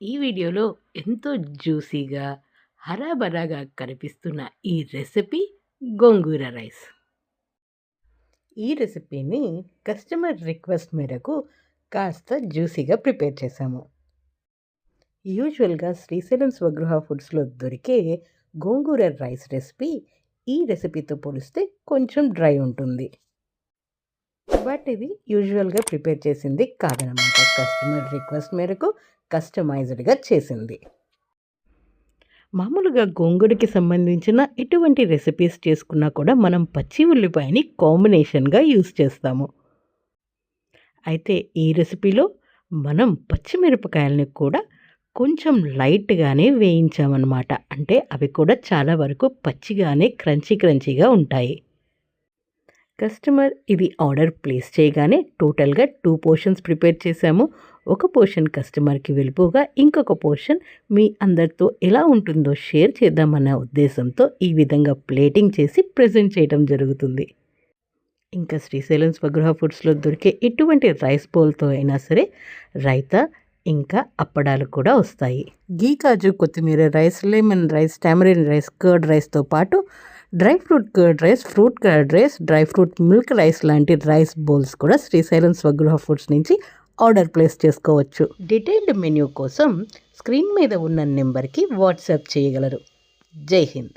ఈ వీడియోలో ఎంతో జ్యూసీగా హరాబరాగా కనిపిస్తున్న ఈ రెసిపీ గోంగూర రైస్. ఈ రెసిపీని కస్టమర్ రిక్వెస్ట్ మేరకు కాస్త జ్యూసీగా ప్రిపేర్ చేశాము. యూజువల్గా శ్రీశైలం స్వగృహ ఫుడ్స్లో దొరికే గోంగూర రైస్ రెసిపీ ఈ రెసిపీతో పోలిస్తే కొంచెం డ్రై ఉంటుంది. బట్ ఇది యూజువల్గా ప్రిపేర్ చేసింది కాదనమాట. కస్టమర్ రిక్వెస్ట్ మేరకు కస్టమైజ్డ్గా చేసింది. మామూలుగా గోంగూరకి సంబంధించిన ఎటువంటి రెసిపీస్ చేసుకున్నా కూడా మనం పచ్చి ఉల్లిపాయని కాంబినేషన్గా యూస్ చేస్తాము. అయితే ఈ రెసిపీలో మనం పచ్చిమిరపకాయలని కూడా కొంచెం లైట్గానే వేయించామన్నమాట. అంటే అవి కూడా చాలా వరకు పచ్చిగానే క్రంచీ క్రంచీగా ఉంటాయి. కస్టమర్ ఇది ఆర్డర్ ప్లేస్ చేయగానే టోటల్గా టూ పోర్షన్స్ ప్రిపేర్ చేశాము. ఒక పోర్షన్ కస్టమర్కి వెళ్ళిపోగా ఇంకొక పోర్షన్ మీ అందరితో ఎలా ఉంటుందో షేర్ చేద్దామన్న ఉద్దేశంతో ఈ విధంగా ప్లేటింగ్ చేసి ప్రజెంట్ చేయడం జరుగుతుంది. ఇంకా శ్రీశైలం స్వగృహ ఫుడ్స్లో దొరికే ఎటువంటి రైస్ బౌల్తో అయినా సరే రైతా ఇంకా అప్పడాలు కూడా వస్తాయి. గీ కాజు కొత్తిమీర rice lemon rice tamarind rice curd రైస్తో పాటు dry fruit curd rice fruit curd rice dry fruit milk rice లాంటి రైస్ బౌల్స్ కూడా శ్రీశైలం స్వగృహ ఫుడ్స్ నుంచి ఆర్డర్ ప్లేస్ చేసుకోవచ్చు. డీటెయిల్డ్ మెన్యూ కోసం స్క్రీన్ మీద ఉన్న నెంబర్కి వాట్సాప్ చేయగలరు. జై హింద్.